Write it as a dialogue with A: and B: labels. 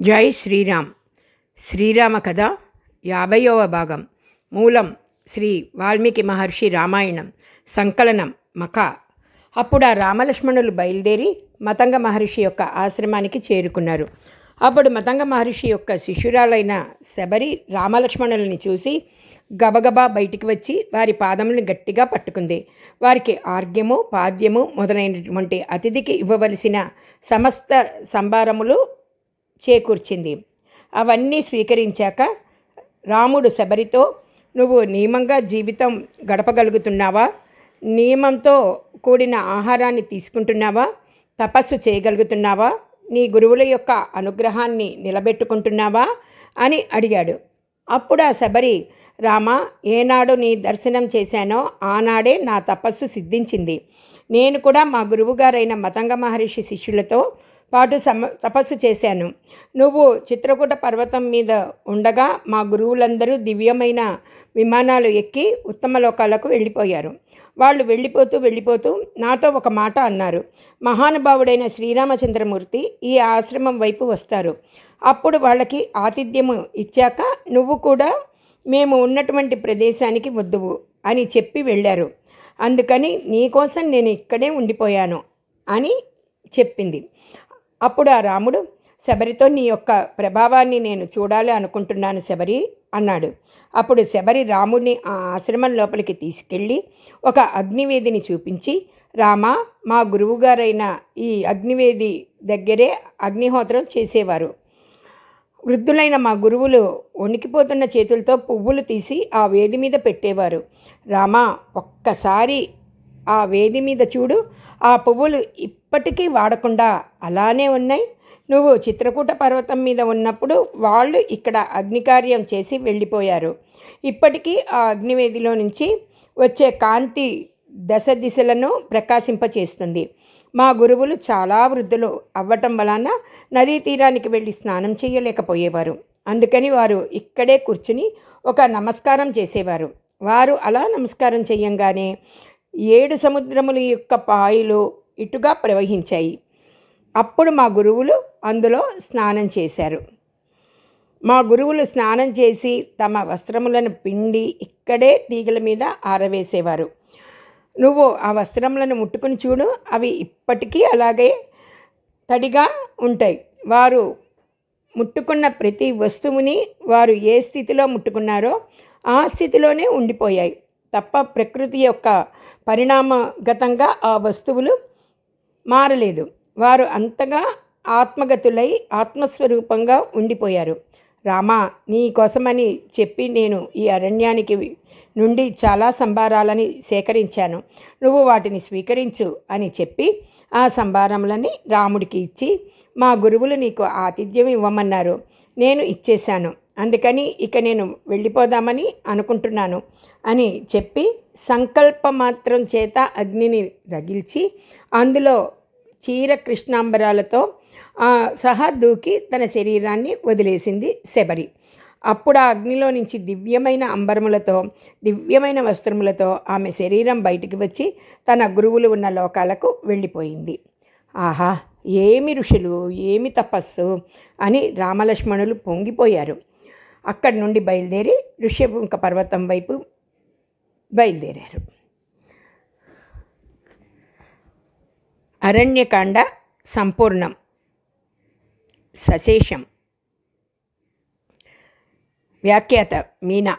A: జై శ్రీరామ్. శ్రీరామ కథ యాభైవ భాగం. మూలం శ్రీ వాల్మీకి మహర్షి రామాయణం. సంకలనం మఖ. అప్పుడు ఆ రామలక్ష్మణులు బయలుదేరి మతంగ మహర్షి యొక్క ఆశ్రమానికి చేరుకున్నారు. అప్పుడు మతంగ మహర్షి యొక్క శిష్యురాలైన శబరి రామలక్ష్మణులని చూసి గబగబా బయటికి వచ్చి వారి పాదములను గట్టిగా పట్టుకుంది. వారికి ఆర్గ్యము పాద్యము మొదలైనటువంటి అతిథికి ఇవ్వవలసిన సమస్త సంభారములు చేకూర్చింది. అవన్నీ స్వీకరించాక రాముడు శబరితో నువ్వు నియమంగా జీవితం గడపగలుగుతున్నావా? నియమంతో కూడిన ఆహారాన్ని తీసుకుంటున్నావా? తపస్సు చేయగలుగుతున్నావా? నీ గురువుల యొక్క అనుగ్రహాన్ని నిలబెట్టుకుంటున్నావా? అని అడిగాడు. అప్పుడు ఆ శబరి రామ ఏనాడు నీ దర్శనం చేశానో ఆనాడే నా తపస్సు సిద్ధించింది. నేను కూడా మా గురువుగారైన మతంగ మహర్షి శిష్యులతో పాటు సమ తపస్సు చేశాను. నువ్వు చిత్రకూట పర్వతం మీద ఉండగా మా గురువులందరూ దివ్యమైన విమానాలు ఎక్కి ఉత్తమ లోకాలకు వెళ్ళిపోయారు. వాళ్ళు వెళ్ళిపోతూ వెళ్ళిపోతూ నాతో ఒక మాట అన్నారు. మహానుభావుడైన శ్రీరామచంద్రమూర్తి ఈ ఆశ్రమం వైపు వస్తారు. అప్పుడు వాళ్ళకి ఆతిథ్యము ఇచ్చాక నువ్వు కూడా మేము ఉన్నటువంటి ప్రదేశానికి వద్దువు అని చెప్పి వెళ్ళారు. అందుకని నీకోసం నేను ఇక్కడే ఉండిపోయాను అని చెప్పింది. అప్పుడు ఆ రాముడు శబరితో నీ యొక్క ప్రభావాన్ని నేను చూడాలి అనుకుంటున్నాను శబరి అన్నాడు. అప్పుడు శబరి రాముడిని ఆ ఆశ్రమం లోపలికి తీసుకెళ్ళి ఒక అగ్నివేదిని చూపించి రామ మా గురువుగారైన ఈ అగ్నివేది దగ్గరే అగ్నిహోత్రం చేసేవారు. వృద్ధులైన మా గురువులు వణికిపోతున్న చేతులతో పువ్వులు తీసి ఆ వేది మీద పెట్టేవారు. రామా ఒక్కసారి ఆ వేది మీద చూడు ఆ పువ్వులు ఇప్పటికీ వాడకుండా అలానే ఉన్నాయి. నువ్వు చిత్రకూట పర్వతం మీద ఉన్నప్పుడు వాళ్ళు ఇక్కడ అగ్నికార్యం చేసి వెళ్ళిపోయారు. ఇప్పటికీ ఆ అగ్నివేదిలో నుంచి వచ్చే కాంతి దశ దిశలను ప్రకాశింపచేస్తుంది. మా గురువులు చాలా వృద్ధులు అవ్వటం వలన నదీ తీరానికి వెళ్ళి స్నానం చేయలేకపోయేవారు. అందుకని వారు ఇక్కడే కూర్చుని ఒక నమస్కారం చేసేవారు. వారు అలా నమస్కారం చేయంగానే ఏడు సముద్రముల యొక్క పాయలు ఇటుగా ప్రవహించాయి. అప్పుడు మా గురువులు అందులో స్నానం చేశారు. మా గురువులు స్నానం చేసి తమ వస్త్రములను పిండి ఇక్కడే తీగల మీద ఆరవేసేవారు. నువ్వు ఆ వస్త్రములను ముట్టుకుని చూడు అవి ఇప్పటికీ అలాగే తడిగా ఉంటాయి. వారు ముట్టుకున్న ప్రతి వస్తువుని వారు ఏ స్థితిలో ముట్టుకున్నారో ఆ స్థితిలోనే ఉండిపోయాయి. తప్ప ప్రకృతి యొక్క పరిణామగతంగా ఆ వస్తువులు మారలేదు. వారు అంతగా ఆత్మగతులై ఆత్మస్వరూపంగా ఉండిపోయారు. రామా నీ కోసమని చెప్పి నేను ఈ అరణ్యానికి నుండి చాలా సంభారాలని సేకరించాను. నువ్వు వాటిని స్వీకరించు అని చెప్పి ఆ సంభారములని రాముడికి ఇచ్చి మా గురువులు నీకు ఆతిథ్యం ఇవ్వమన్నారు. నేను ఇచ్చేశాను. అందుకని ఇక నేను వెళ్ళిపోదామని అనుకుంటున్నాను అని చెప్పి సంకల్ప మాత్రం చేత అగ్నిని రగిల్చి అందులో చీర కృష్ణాంబరాలతో సహా దూకి తన శరీరాన్ని వదిలేసింది శబరి. అప్పుడు ఆ అగ్నిలో నుంచి దివ్యమైన అంబరములతో దివ్యమైన వస్త్రములతో ఆమె శరీరం బయటికి వచ్చి తన గురువులు ఉన్న లోకాలకు వెళ్ళిపోయింది. ఆహా ఏమి ఋషులు ఏమి తపస్సు అని రామలక్ష్మణులు పొంగిపోయారు. అక్కడి నుండి బయలుదేరి ఋష్యపుంక పర్వతం వైపు బయలుదేరారు. అరణ్యకాండ సంపూర్ణం. సశేషం. వ్యాఖ్యాత మీనా.